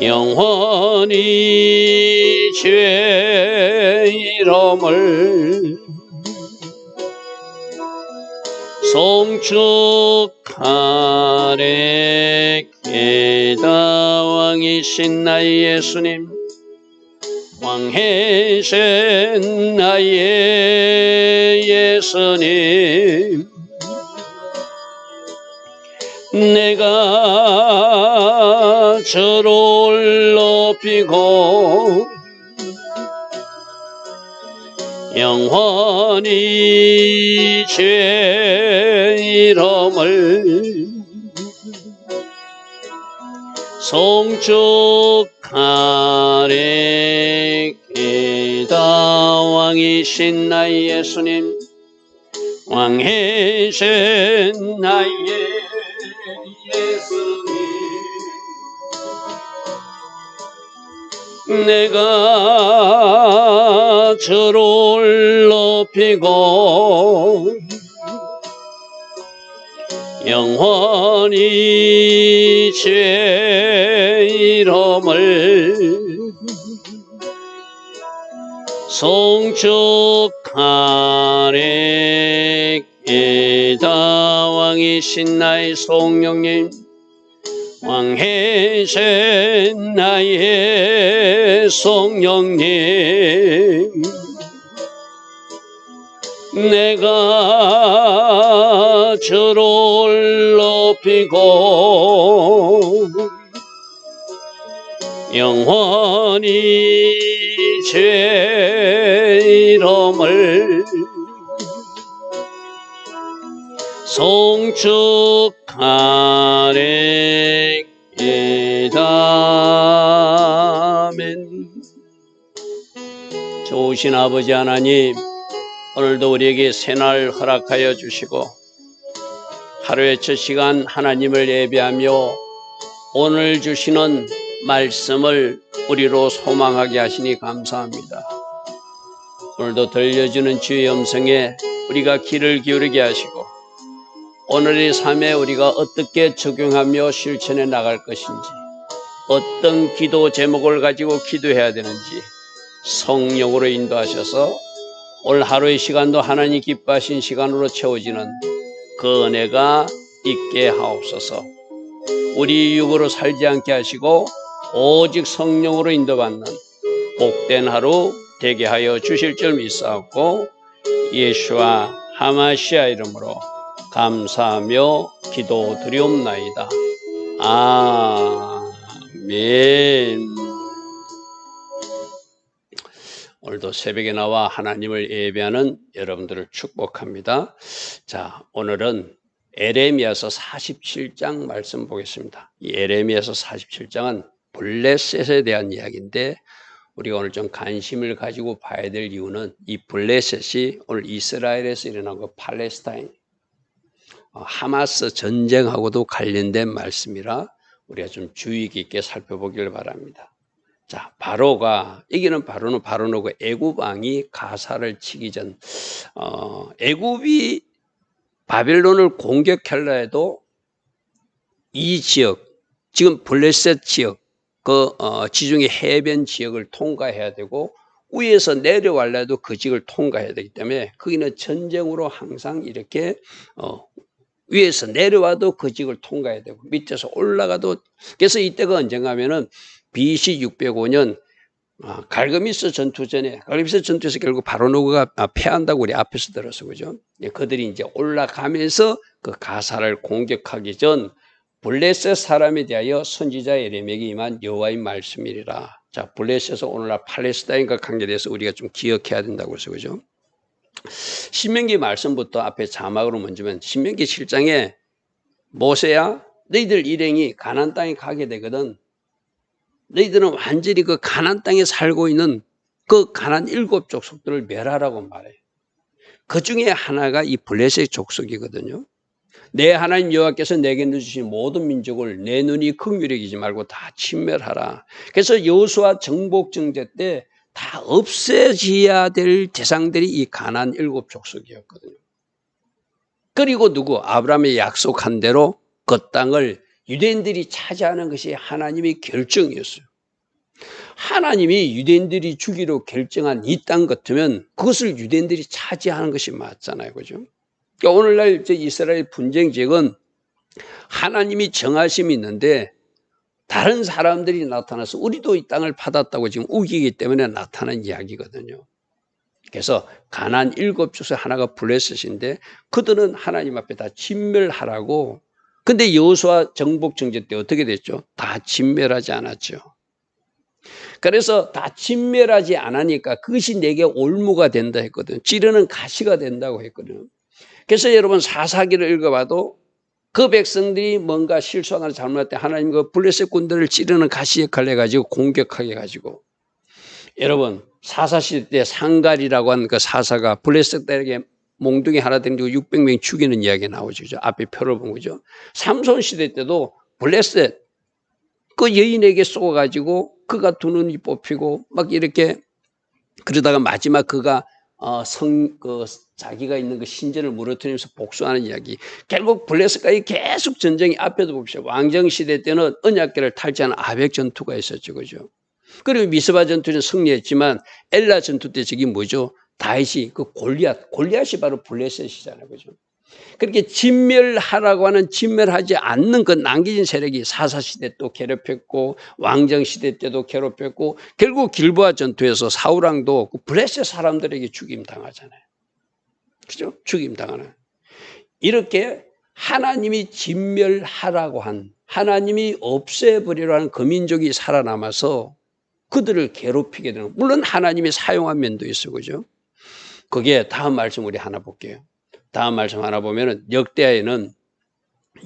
영원히 죄 이름을 송축하래 게다 왕이신 나의 예수님 왕해신 나의 예수님 내가 저를 높이고 영원히 죄 이름을 송축하리. 기다 왕이신 나의 예수님 왕이신 나의 예수님 내가 저를 높이고 영원히 죄 이름을 송축하리. 기다 왕이신 나의 성령님 왕해신 나의 성령님. 내가 주를 높이고 영원히 죄 이름을 송축 하리 기다멘 좋으신 아버지 하나님 오늘도 우리에게 새날 허락하여 주시고 하루의 첫 시간 하나님을 예배하며 오늘 주시는 말씀을 우리로 소망하게 하시니 감사합니다. 오늘도 들려주는 주의 음성에 우리가 귀를 기울이게 하시고 오늘의 삶에 우리가 어떻게 적용하며 실천해 나갈 것인지 어떤 기도 제목을 가지고 기도해야 되는지 성령으로 인도하셔서 오늘 하루의 시간도 하나님 기뻐하신 시간으로 채워지는 그 은혜가 있게 하옵소서. 우리 육으로 살지 않게 하시고 오직 성령으로 인도받는 복된 하루 되게 하여 주실 줄 믿사옵고 예수와 하마시아 이름으로 감사하며 기도드리옵나이다. 아멘. 오늘도 새벽에 나와 하나님을 예배하는 여러분들을 축복합니다. 자, 오늘은 에레미야서 47장 말씀 보겠습니다. 이 에레미야서 47장은 블레셋에 대한 이야기인데 우리가 오늘 좀 관심을 가지고 봐야 될 이유는 이 블레셋이 오늘 이스라엘에서 일어난 그 팔레스타인 어, 하마스 전쟁하고도 관련된 말씀이라 우리가 좀 주의 깊게 살펴보기를 바랍니다. 자, 바로가 이기는 바로는 바로는 애굽 왕이 가사를 치기 전 어, 애굽이 바벨론을 공격하려 해도 이 지역 지금 블레셋 지역 그 어, 지중해 해변 지역을 통과해야 되고 위에서 내려와려 해도 그 지역을 통과해야 되기 때문에 거기는 전쟁으로 항상 이렇게 어, 위에서 내려와도 그 지역을 통과해야 되고 밑에서 올라가도 그래서 이때가 언젠가 하면은 BC 605년 아, 갈그미스 전투 전에 갈그미스 전투에서 결국 바로노가 아, 패한다고 우리 앞에서 들었어 그죠? 예, 그들이 이제 올라가면서 그 가사를 공격하기 전 블레셋 사람에 대하여 선지자 예레미야에게 임한 여호와의 말씀이라. 자, 블레셋에서 오늘날 팔레스타인과 관계돼서 우리가 좀 기억해야 된다고 해서 그죠? 신명기 말씀부터 앞에 자막으로 먼저면 신명기 7장에 모세야 너희들 일행이 가난 땅에 가게 되거든. 너희들은 완전히 그 가난 땅에 살고 있는 그 가난 일곱 족속들을 멸하라고 말해. 그 중에 하나가 이 블레셋 족속이거든요. 내 하나님 여호와께서 내게 주신 모든 민족을 내 눈이 극률이지 말고 다 침멸하라. 그래서 여호수아 정복 정제 때 다 없애져야 될 대상들이 이 가난 일곱 족속이었거든요. 그리고 누구 아브라함의 약속한 대로 그 땅을 유대인들이 차지하는 것이 하나님의 결정이었어요. 하나님이 유대인들이 주기로 결정한 이 땅 같으면 그것을 유대인들이 차지하는 것이 맞잖아요. 그죠? 그러니까 오늘날 이스라엘 분쟁 지역은 하나님이 정하심이 있는데 다른 사람들이 나타나서 우리도 이 땅을 받았다고 지금 우기기 때문에 나타난 이야기거든요. 그래서 가난 일곱 족속 하나가 블레셋인데 그들은 하나님 앞에 다 진멸하라고 근데 여호수아 정복 정제 때 어떻게 됐죠? 다 진멸하지 않았죠. 그래서 다 진멸하지 않으니까 그것이 내게 올무가 된다 했거든. 찌르는 가시가 된다고 했거든. 그래서 여러분 사사기를 읽어봐도 그 백성들이 뭔가 실수하거나 잘못할 때 하나님 그 블레셋 군대를 찌르는 가시 역할을 해가지고 공격하게 해가지고 여러분 사사시대 때 상갈이라고 하는 그 사사가 블레셋들에게 몽둥이 하나 던지고 600명 죽이는 이야기 나오죠. 그죠? 앞에 표를 본 거죠. 삼손 시대 때도 블레셋 그 여인에게 쏘가지고 그가 두 눈이 뽑히고 막 이렇게 그러다가 마지막 그가 어, 성, 그 자기가 있는 그 신전을 무너뜨리면서 복수하는 이야기. 결국 블레스까지 계속 전쟁이 앞에도 봅시다. 왕정 시대 때는 언약계를 탈지하는 아벡 전투가 있었죠. 그죠? 그리고 미스바 전투는 승리했지만 엘라 전투 때 저기 뭐죠? 다윗이 그 골리앗, 골리앗이 바로 블레셋이잖아요. 그죠? 그렇게 진멸하라고 하는 진멸하지 않는 그 남겨진 세력이 사사시대 또 괴롭혔고 왕정시대 때도 괴롭혔고 결국 길보아 전투에서 사우랑도 그 블레셋 사람들에게 죽임 당하잖아요. 그죠? 죽임 당하는. 이렇게 하나님이 진멸하라고 한 하나님이 없애버리라는 그 민족이 살아남아서 그들을 괴롭히게 되는 물론 하나님이 사용한 면도 있어 그죠? 그게 다음 말씀 우리 하나 볼게요. 다음 말씀 하나 보면은 역대하에는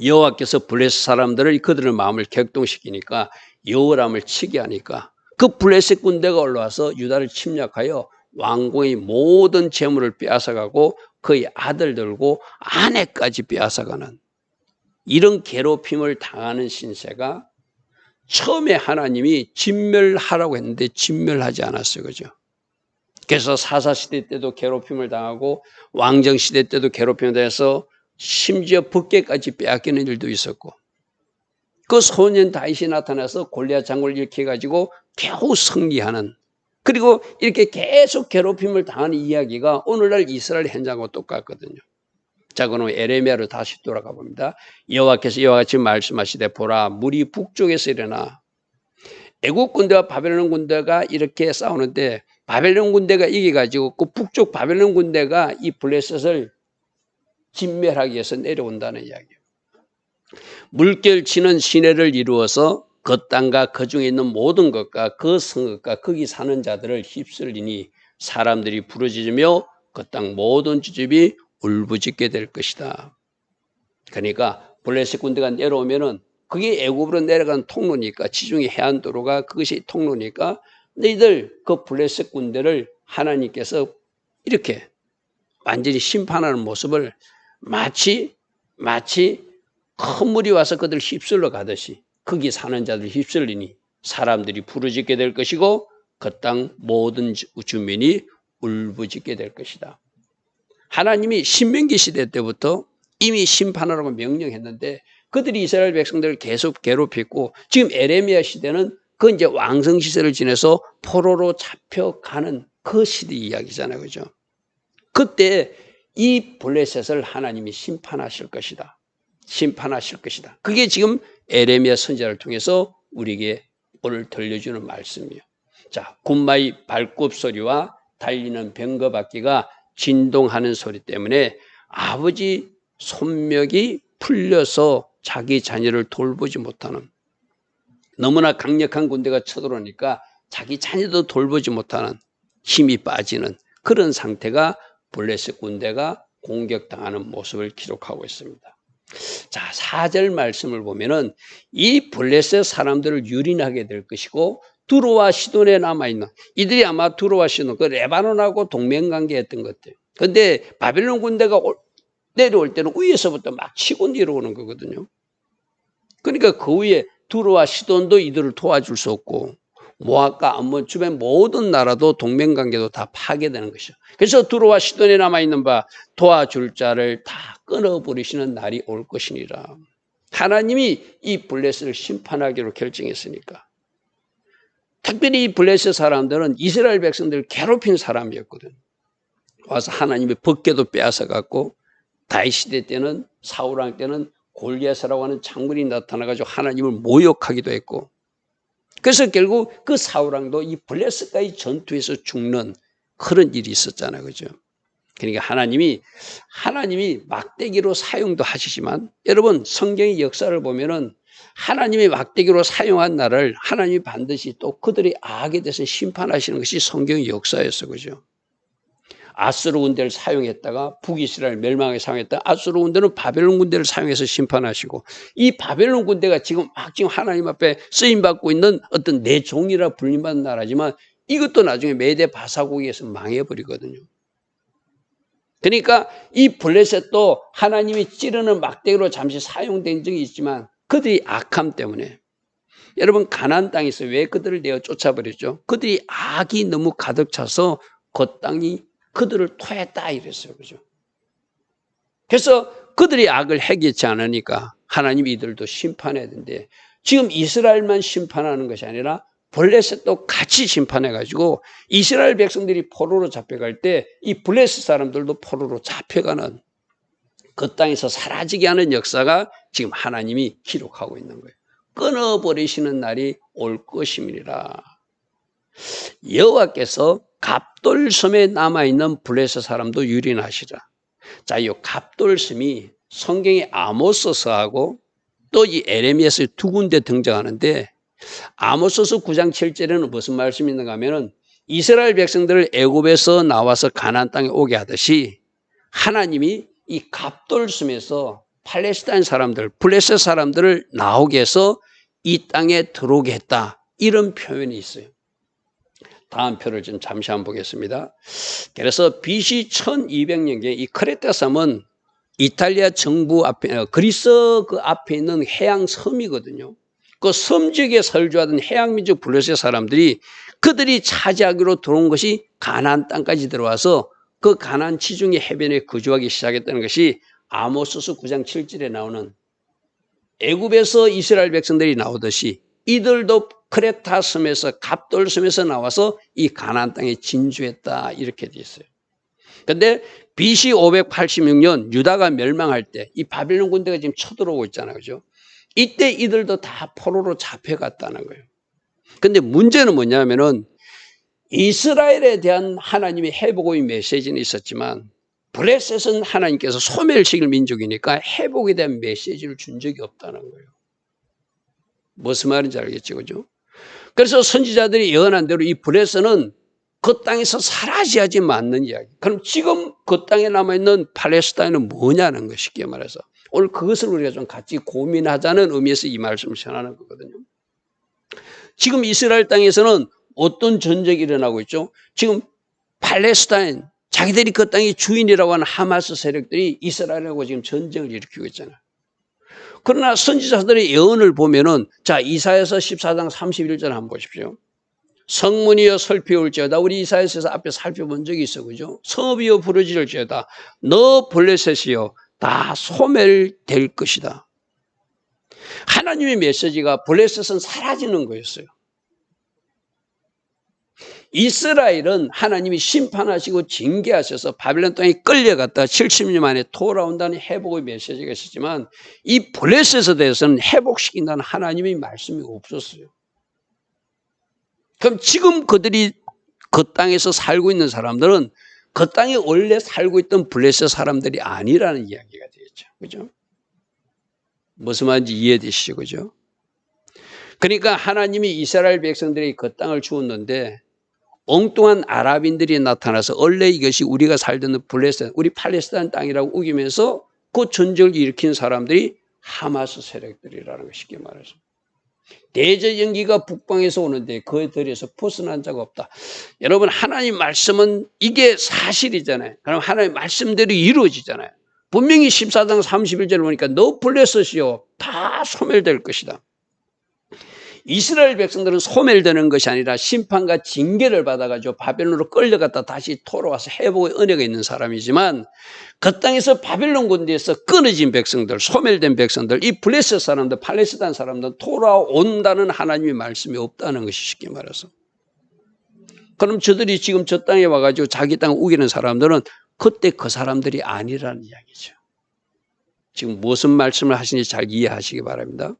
여호와께서 블레셋 사람들을 그들의 마음을 격동시키니까 여호람을 치게 하니까 그 블레셋 군대가 올라와서 유다를 침략하여 왕궁의 모든 재물을 빼앗아가고 그의 아들들고 아내까지 빼앗아가는 이런 괴롭힘을 당하는 신세가 처음에 하나님이 진멸하라고 했는데 진멸하지 않았어요. 그죠? 그래서 사사시대 때도 괴롭힘을 당하고 왕정시대 때도 괴롭힘을 당해서 심지어 법계까지 빼앗기는 일도 있었고 그 소년 다윗이 나타나서 골리앗 장군을 일으켜가지고 겨우 승리하는 그리고 이렇게 계속 괴롭힘을 당하는 이야기가 오늘날 이스라엘 현장과 똑같거든요. 자, 그럼 에레미야로 다시 돌아가 봅니다. 여호와께서 이와 같이 말씀하시되 보라 물이 북쪽에서 일어나 애국 군대와 바벨론 군대가 이렇게 싸우는데 바벨론 군대가 이겨가지고 그 북쪽 바벨론 군대가 이 블레셋을 진멸하기 위해서 내려온다는 이야기예요. 물결 치는 시내를 이루어서 그 땅과 그 중에 있는 모든 것과 그 성읍과 거기 사는 자들을 휩쓸리니 사람들이 부르짖으며 그 땅 모든 주집이 울부짖게 될 것이다. 그러니까 블레셋 군대가 내려오면은 그게 애굽으로 내려간 통로니까 지중해 해안 도로가 그것이 통로니까 너희들 그 블레셋 군대를 하나님께서 이렇게 완전히 심판하는 모습을 마치 마치 큰 물이 와서 그들 휩쓸러 가듯이 거기 사는 자들 휩쓸리니 사람들이 부르짖게 될 것이고 그 땅 모든 주민이 울부짖게 될 것이다. 하나님이 신명기 시대 때부터 이미 심판하라고 명령했는데 그들이 이스라엘 백성들을 계속 괴롭혔고 지금 에레미야 시대는 그 이제 왕성 시세를 지내서 포로로 잡혀가는 그 시대 이야기잖아요. 그죠? 그때 이 블레셋을 하나님이 심판하실 것이다. 심판하실 것이다. 그게 지금 에레미야 선자를 통해서 우리에게 오늘 들려주는 말씀이에요. 자, 군마의 발굽 소리와 달리는 병거 바퀴가 진동하는 소리 때문에 아버지 손뼉이 풀려서 자기 자녀를 돌보지 못하는 너무나 강력한 군대가 쳐들어오니까 자기 자녀도 돌보지 못하는 힘이 빠지는 그런 상태가 블레셋 군대가 공격당하는 모습을 기록하고 있습니다. 자, 4절 말씀을 보면은 이 블레셋 사람들을 유린하게 될 것이고 두로와 시돈에 남아있는 이들이 아마 두로와 시돈 그 레바논하고 동맹관계했던 것들. 근데 바벨론 군대가 내려올 때는 위에서부터 막 치고 내려오는 거거든요. 그러니까 그 위에 두루와 시돈도 이들을 도와줄 수 없고 모압과 암몬 주변 모든 나라도 동맹관계도 다 파괴되는 것이죠. 그래서 두루와 시돈에 남아있는 바 도와줄 자를 다 끊어버리시는 날이 올 것이니라. 하나님이 이 블레스를 심판하기로 결정했으니까. 특별히 이 블레스 사람들은 이스라엘 백성들을 괴롭힌 사람이었거든. 와서 하나님의 법궤도 빼앗아 갖고 다이 시대 때는 사울왕 때는 골리앗이라고 하는 장군이 나타나가지고 하나님을 모욕하기도 했고 그래서 결국 그 사울왕도 이 블레스가의 전투에서 죽는 그런 일이 있었잖아요. 그죠? 그러니까 하나님이 하나님이 막대기로 사용도 하시지만 여러분 성경의 역사를 보면은 하나님이 막대기로 사용한 나를 하나님이 반드시 또 그들의 악에 대해서 심판하시는 것이 성경의 역사였어. 그죠? 아수르 군대를 사용했다가 북이스라엘 멸망에 사용했다. 아수르 군대는 바벨론 군대를 사용해서 심판하시고 이 바벨론 군대가 지금 막 지금 하나님 앞에 쓰임 받고 있는 어떤 내 종이라 불림받는 나라지만 이것도 나중에 메대 바사국에서 망해버리거든요. 그러니까 이 블레셋도 하나님이 찌르는 막대기로 잠시 사용된 적이 있지만 그들이 악함 때문에 여러분 가나안 땅에서 왜 그들을 내어 쫓아버렸죠? 그들이 악이 너무 가득 차서 그 땅이 그들을 토했다 이랬어요. 그죠? 그래서 그들이 악을 해결치 않으니까 하나님 이들도 심판해야 되는데 지금 이스라엘만 심판하는 것이 아니라 블레셋도 같이 심판해가지고 이스라엘 백성들이 포로로 잡혀갈 때 이 블레셋 사람들도 포로로 잡혀가는 그 땅에서 사라지게 하는 역사가 지금 하나님이 기록하고 있는 거예요. 끊어버리시는 날이 올 것임이니라. 여호와께서 갑돌섬에 남아있는 블레셋 사람도 유린하시라. 자, 이 갑돌섬이 성경의 아모스서하고 또 이 에레미야서 두 군데 등장하는데 아모스서 9장 7절에는 무슨 말씀이 있는가 하면은 이스라엘 백성들을 애굽에서 나와서 가나안 땅에 오게 하듯이 하나님이 이 갑돌섬에서 팔레스타인 사람들, 블레셋 사람들을 나오게 해서 이 땅에 들어오게 했다. 이런 표현이 있어요. 다음 표를 좀 잠시 한번 보겠습니다. 그래서 BC 1200년경에 이 크레타 섬은 이탈리아 정부 앞에, 어, 그리스 그 앞에 있는 해양 섬이거든요. 그 섬지역에 설주하던 해양민족 블레셋 사람들이 그들이 차지하기로 들어온 것이 가나안 땅까지 들어와서 그 가나안 지중해 해변에 거주하기 시작했다는 것이 아모스서 9장 7절에 나오는 애굽에서 이스라엘 백성들이 나오듯이 이들도 크레타 섬에서 갑돌 섬에서 나와서 이 가나안 땅에 진주했다 이렇게 돼 있어요. 근데 BC 586년 유다가 멸망할 때 이 바빌론 군대가 지금 쳐들어오고 있잖아요. 그죠? 이때 이들도 다 포로로 잡혀갔다는 거예요. 근데 문제는 뭐냐면은 이스라엘에 대한 하나님의 회복의 메시지는 있었지만 블레셋은 하나님께서 소멸시킬 민족이니까 회복에 대한 메시지를 준 적이 없다는 거예요. 무슨 말인지 알겠죠, 그죠? 그래서 선지자들이 예언한 대로 이 블레셋은 그 땅에서 사라져야지 맞는 이야기. 그럼 지금 그 땅에 남아있는 팔레스타인은 뭐냐는 거 쉽게 말해서. 오늘 그것을 우리가 좀 같이 고민하자는 의미에서 이 말씀을 전하는 거거든요. 지금 이스라엘 땅에서는 어떤 전쟁이 일어나고 있죠? 지금 팔레스타인, 자기들이 그 땅의 주인이라고 하는 하마스 세력들이 이스라엘하고 지금 전쟁을 일으키고 있잖아요. 그러나 선지자들의 예언을 보면은 자 이사야서 14장 31절 한번 보십시오. 성문이여 살피올지어다 우리 이사야서에서 앞에 살펴본 적이 있어 그죠? 성읍이여 부르짖을지어다 너 블레셋이여 다 소멸될 것이다. 하나님의 메시지가 블레셋은 사라지는 거였어요. 이스라엘은 하나님이 심판하시고 징계하셔서 바빌론 땅에 끌려갔다 70년 만에 돌아온다는 회복의 메시지가 있었지만 이 블레셋에 대해서는 회복시킨다는 하나님의 말씀이 없었어요. 그럼 지금 그들이 그 땅에서 살고 있는 사람들은 그 땅에 원래 살고 있던 블레셋 사람들이 아니라는 이야기가 되겠죠. 그죠? 무슨 말인지 이해되시죠? 그죠? 그러니까 하나님이 이스라엘 백성들이 그 땅을 주었는데 엉뚱한 아랍인들이 나타나서 원래 이것이 우리가 살던 블레셋, 우리 팔레스타인 땅이라고 우기면서 그 전쟁을 일으킨 사람들이 하마스 세력들이라는 거 쉽게 말해서. 대저 연기가 북방에서 오는데 그에 대해서 벗어난 적 없다. 여러분 하나님 말씀은 이게 사실이잖아요. 그럼 하나님 말씀대로 이루어지잖아요. 분명히 14장 31절을 보니까 너 블레셋이요 다 소멸될 것이다. 이스라엘 백성들은 소멸되는 것이 아니라 심판과 징계를 받아가지고 바벨론으로 끌려갔다 다시 돌아와서 회복의 은혜가 있는 사람이지만 그 땅에서 바벨론 군대에서 끊어진 백성들, 소멸된 백성들, 이 블레셋 사람들, 팔레스타인 사람들 돌아온다는 하나님의 말씀이 없다는 것이 쉽게 말해서. 그럼 저들이 지금 저 땅에 와가지고 자기 땅을 우기는 사람들은 그때 그 사람들이 아니라는 이야기죠. 지금 무슨 말씀을 하시는지 잘 이해하시기 바랍니다.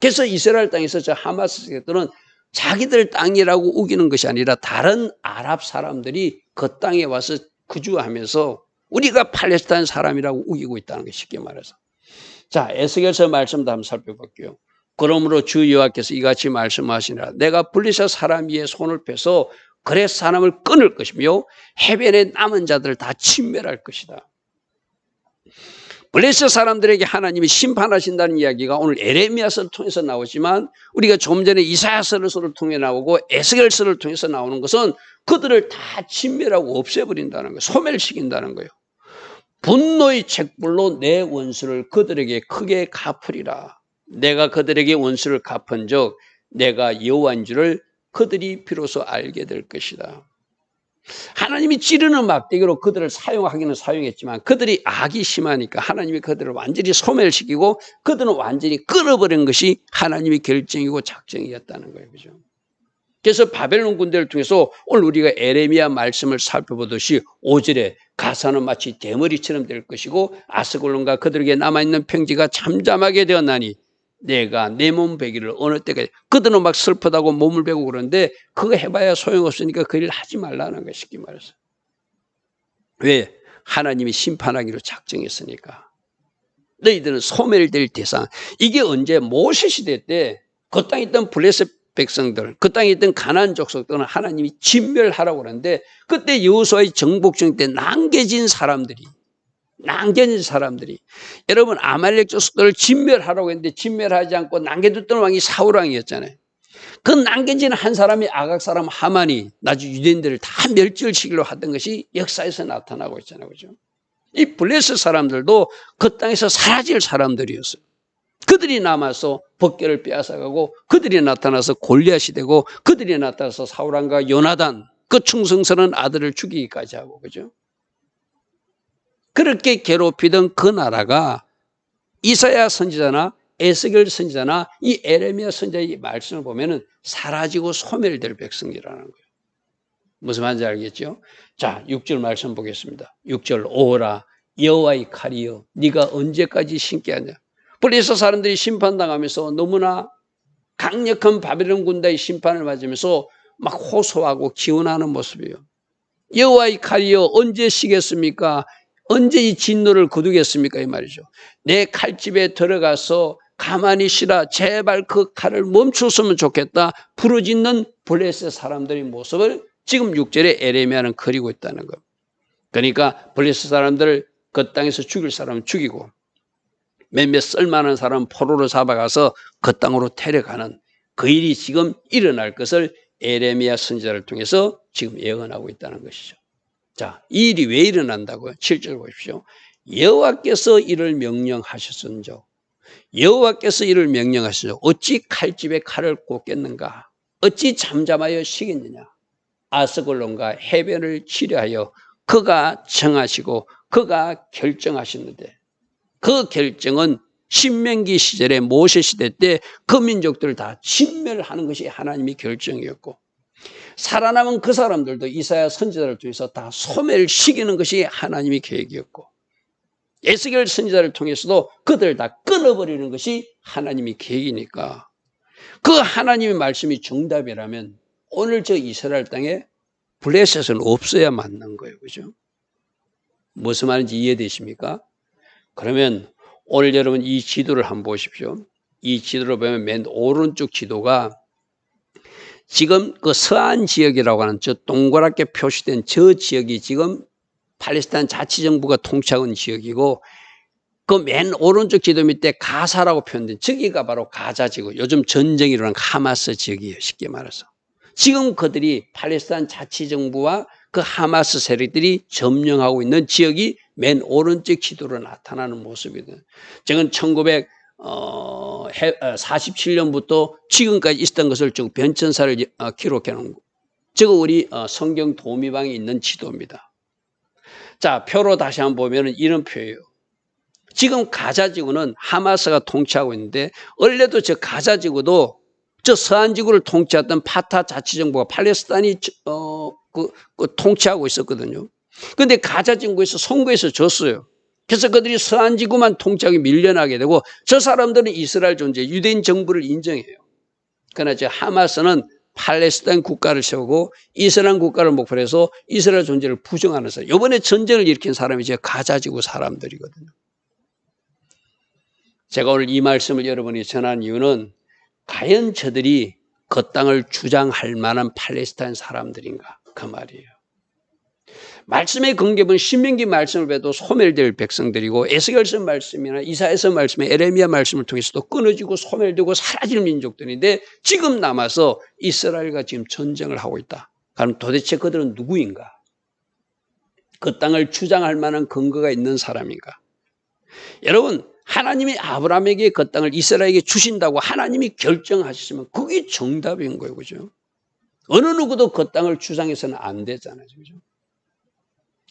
그래서 이스라엘 땅에서 저 하마스 세력들은 자기들 땅이라고 우기는 것이 아니라 다른 아랍 사람들이 그 땅에 와서 거주하면서 우리가 팔레스타인 사람이라고 우기고 있다는 게 쉽게 말해서. 자, 에스겔서 말씀도 한번 살펴볼게요. 그러므로 주 여호와께서 이같이 말씀하시니라 내가 블리셋 사람 위에 손을 펴서 그래 사람을 끊을 것이며 해변의 남은 자들을 다 침멸할 것이다. 블레셋 사람들에게 하나님이 심판하신다는 이야기가 오늘 에레미야서를 통해서 나오지만 우리가 좀 전에 이사야서를 통해 나오고 에스겔서를 통해서 나오는 것은 그들을 다 침멸하고 없애버린다는 거예요. 소멸시킨다는 거예요. 분노의 책불로 내 원수를 그들에게 크게 갚으리라. 내가 그들에게 원수를 갚은 적 내가 여호와인 줄을 그들이 비로소 알게 될 것이다. 하나님이 찌르는 막대기로 그들을 사용하기는 사용했지만 그들이 악이 심하니까 하나님이 그들을 완전히 소멸시키고 그들은 완전히 끊어버린 것이 하나님의 결정이고 작정이었다는 거예요. 그죠? 그래서 바벨론 군대를 통해서 오늘 우리가 에레미야 말씀을 살펴보듯이 5절에 가사는 마치 대머리처럼 될 것이고 아스골론과 그들에게 남아있는 평지가 잠잠하게 되었나니 내가 내 몸 베기를 어느 때까지 그들은 막 슬프다고 몸을 베고 그러는데 그거 해봐야 소용없으니까 그 일을 하지 말라는 거 쉽게 말해서. 왜? 하나님이 심판하기로 작정했으니까. 너희들은 소멸될 대상. 이게 언제 모세 시대 때 그 땅에 있던 블레셋 백성들 그 땅에 있던 가난 족속들은 하나님이 진멸하라고 그러는데 그때 여호수아의 정복중 때 남겨진 사람들이 남겨진 사람들이 여러분 아말렉 족속들을 진멸하라고 했는데 진멸하지 않고 남겨뒀던 왕이 사울 왕이었잖아요. 그 남겨진 한 사람이 아각 사람 하만이 나중 유대인들을 다 멸절시키려 하던 것이 역사에서 나타나고 있잖아요. 그죠? 이 블레스 사람들도 그 땅에서 사라질 사람들이었어요. 그들이 남아서 법계를 빼앗아가고 그들이 나타나서 골리앗이 되고 그들이 나타나서 사울왕과 요나단 그 충성스러운 아들을 죽이기까지 하고 그죠? 그렇게 괴롭히던 그 나라가 이사야 선지자나 에스겔 선지자나 이 에레미야 선지자의 말씀을 보면은 사라지고 소멸될 백성이라는 거예요. 무슨 말인지 알겠죠? 자, 6절 말씀 보겠습니다. 6절 오라 여호와의 칼이여 네가 언제까지 신께하냐? 블레셋 사람들이 심판당하면서 너무나 강력한 바벨론 군대의 심판을 맞으면서 막 호소하고 기원하는 모습이에요. 여호와의 칼이여 언제 쉬겠습니까? 언제 이 진노를 거두겠습니까? 이 말이죠. 내 칼집에 들어가서 가만히 쉬라. 제발 그 칼을 멈췄으면 좋겠다. 부르짖는 블레셋 사람들의 모습을 지금 6절에 에레미야는 그리고 있다는 것. 그러니까 블레셋 사람들을 그 땅에서 죽일 사람은 죽이고 몇몇 쓸만한 사람 포로로 잡아가서 그 땅으로 데려가는 그 일이 지금 일어날 것을 에레미야 선지자를 통해서 지금 예언하고 있다는 것이죠. 자, 이 일이 왜 일어난다고요? 7절 보십시오. 여호와께서 이를 명령하셨은즉 여호와께서 이를 명령하시죠. 어찌 칼집에 칼을 꽂겠는가? 어찌 잠잠하여 쉬겠느냐? 아스골론과 해변을 치료하여 그가 정하시고 그가 결정하셨는데 그 결정은 신명기 시절에 모세 시대 때 그 민족들을 다 진멸하는 것이 하나님의 결정이었고 살아남은 그 사람들도 이사야 선지자를 통해서 다 소멸시키는 것이 하나님의 계획이었고 에스겔 선지자를 통해서도 그들을 다 끊어버리는 것이 하나님의 계획이니까 그 하나님의 말씀이 정답이라면 오늘 저 이스라엘 땅에 블레셋은 없어야 맞는 거예요. 그죠? 무슨 말인지 이해되십니까? 그러면 오늘 여러분 이 지도를 한번 보십시오. 이 지도를 보면 맨 오른쪽 지도가 지금 그 서안 지역이라고 하는 저 동그랗게 표시된 저 지역이 지금 팔레스타인 자치정부가 통치하는 지역이고 그 맨 오른쪽 지도 밑에 가사라고 표현된 저기가 바로 가자 지구 요즘 전쟁이 일어난 하마스 지역이에요 쉽게 말해서 지금 그들이 팔레스타인 자치정부와 그 하마스 세력들이 점령하고 있는 지역이 맨 오른쪽 기도로 나타나는 모습이거든요. 저건 1947년부터 지금까지 있었던 것을 쭉 변천사를 어, 기록해 놓은 거. 저거 우리 어, 성경 도미방에 있는 지도입니다. 자, 표로 다시 한번 보면 이런 표예요. 지금 가자 지구는 하마스가 통치하고 있는데 원래도 저 가자 지구도 저 서한 지구를 통치했던 파타 자치 정부가 팔레스타인이 어, 그, 그 통치하고 있었거든요. 근데 가자 지구에서 선거에서 졌어요. 그래서 그들이 서한 지구만 통치하게 밀려나게 되고 저 사람들은 이스라엘 존재, 유대인 정부를 인정해요. 그러나 저 하마스는 팔레스타인 국가를 세우고 이스라엘 국가를 목표로 해서 이스라엘 존재를 부정하는 사람. 이번에 전쟁을 일으킨 사람이 제 가자지구 사람들이거든요. 제가 오늘 이 말씀을 여러분이 전한 이유는 과연 저들이 그 땅을 주장할 만한 팔레스타인 사람들인가 그 말이에요. 말씀의 근ገብ은 신명기 말씀을 배도 소멸될 백성들이고 에스겔서 말씀이나 이사에서 말씀에 에레미야 말씀을 통해서도 끊어지고 소멸되고 사라질 민족들인데 지금 남아서 이스라엘과 지금 전쟁을 하고 있다. 그럼 도대체 그들은 누구인가? 그 땅을 주장할 만한 근거가 있는 사람인가? 여러분 하나님이 아브라함에게 그 땅을 이스라엘에게 주신다고 하나님이 결정하셨으면 그게 정답인 거예요. 그죠? 어느 누구도 그 땅을 주장해서는 안 되잖아요. 그죠?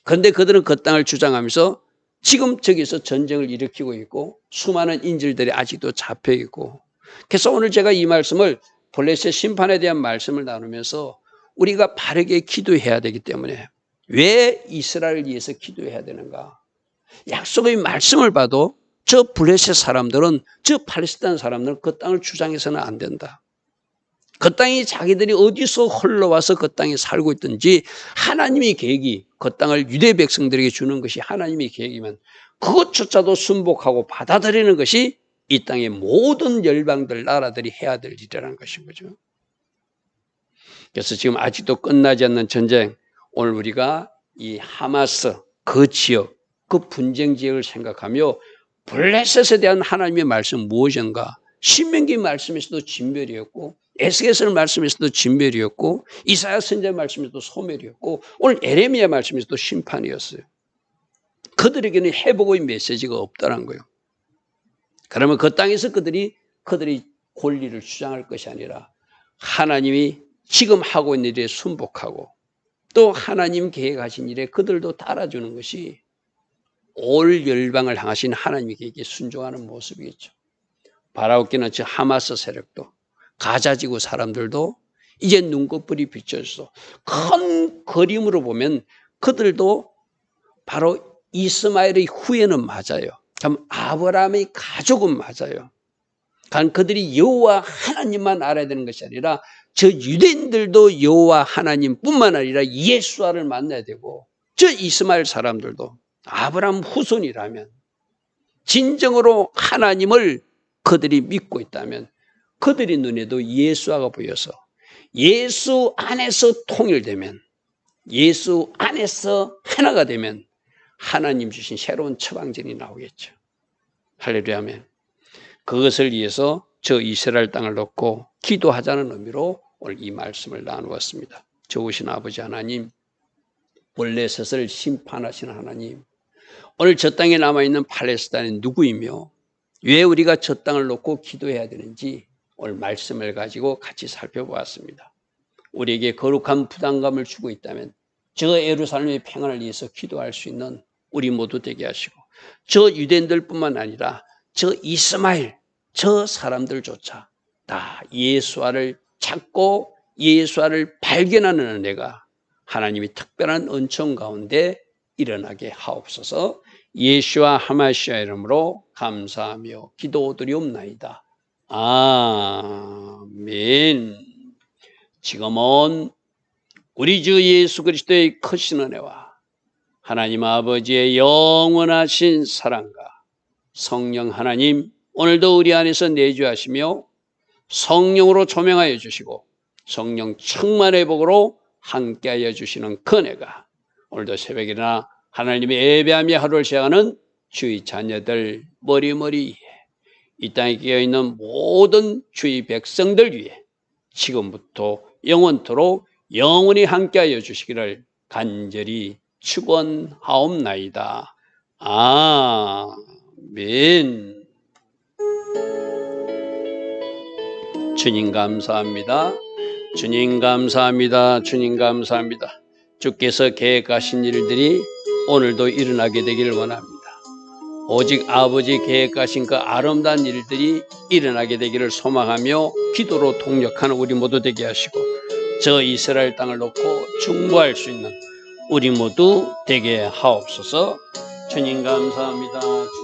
그런데 그들은 그 땅을 주장하면서 지금 저기서 전쟁을 일으키고 있고 수많은 인질들이 아직도 잡혀 있고 그래서 오늘 제가 이 말씀을 블레셋 심판에 대한 말씀을 나누면서 우리가 바르게 기도해야 되기 때문에 왜 이스라엘을 위해서 기도해야 되는가? 약속의 말씀을 봐도 저 블레셋 사람들은 저 팔레스타인 사람들은 그 땅을 주장해서는 안 된다. 그 땅이 자기들이 어디서 흘러와서 그 땅에 살고 있든지 하나님의 계획이 그 땅을 유대 백성들에게 주는 것이 하나님의 계획이면 그것조차도 순복하고 받아들이는 것이 이 땅의 모든 열방들 나라들이 해야 될 일이라는 것인 거죠. 그래서 지금 아직도 끝나지 않는 전쟁 오늘 우리가 이 하마스 그 지역 그 분쟁 지역을 생각하며 블레셋에 대한 하나님의 말씀 무엇인가? 신명기 말씀에서도 진멸이었고 에스겔서 말씀에서도 진멸이었고 이사야 선자 말씀에서도 소멸이었고 오늘 에레미야 말씀에서도 심판이었어요. 그들에게는 회복의 메시지가 없다는 거예요. 그러면 그 땅에서 그들이 그들이 권리를 주장할 것이 아니라 하나님이 지금 하고 있는 일에 순복하고 또 하나님 계획하신 일에 그들도 따라주는 것이 올 열방을 향하신 하나님께 순종하는 모습이겠죠. 바라옵기는 저 하마스 세력도 가자지구 사람들도 이제 눈꺼풀이 비춰서 큰 그림으로 보면 그들도 바로 이스마엘의 후예는 맞아요. 참 아브라함의 가족은 맞아요. 단 그들이 여호와 하나님만 알아야 되는 것이 아니라 저 유대인들도 여호와 하나님뿐만 아니라 예수와를 만나야 되고 저 이스마엘 사람들도 아브라함 후손이라면 진정으로 하나님을 그들이 믿고 있다면 그들의 눈에도 예수화가 보여서 예수 안에서 통일되면 예수 안에서 하나가 되면 하나님 주신 새로운 처방전이 나오겠죠. 할렐루야 면 그것을 위해서 저 이스라엘 땅을 놓고 기도하자는 의미로 오늘 이 말씀을 나누었습니다. 좋으신 아버지 하나님, 원래 셋을 심판하시는 하나님, 오늘 저 땅에 남아있는 팔레스타인은 누구이며 왜 우리가 저 땅을 놓고 기도해야 되는지 오늘 말씀을 가지고 같이 살펴보았습니다. 우리에게 거룩한 부담감을 주고 있다면 저 예루살렘의 평안을 위해서 기도할 수 있는 우리 모두 되게 하시고 저 유대인들뿐만 아니라 저 이스마엘 저 사람들조차 다 예수와를 찾고 예수와를 발견하는 은혜가 하나님이 특별한 은총 가운데 일어나게 하옵소서 예수와 하마시아 이름으로 감사하며 기도드리옵나이다. 아멘. 지금은 우리 주 예수 그리스도의 크신 은혜와 하나님 아버지의 영원하신 사랑과 성령 하나님 오늘도 우리 안에서 내주하시며 성령으로 조명하여 주시고 성령 충만의 복으로 함께하여 주시는 그네가 오늘도 새벽이나 하나님의 예배하며 하루를 시작하는 주의 자녀들 머리머리 이 땅에 끼어 있는 모든 주의 백성들 위해 지금부터 영원토록 영원히 함께하여 주시기를 간절히 축원하옵나이다. 아멘. 주님 감사합니다. 주님 감사합니다. 주님 감사합니다. 주께서 계획하신 일들이 오늘도 일어나게 되기를 원합니다. 오직 아버지 계획하신 그 아름다운 일들이 일어나게 되기를 소망하며 기도로 동력하는 우리 모두 되게 하시고 저 이스라엘 땅을 놓고 중보할 수 있는 우리 모두 되게 하옵소서. 주님 감사합니다.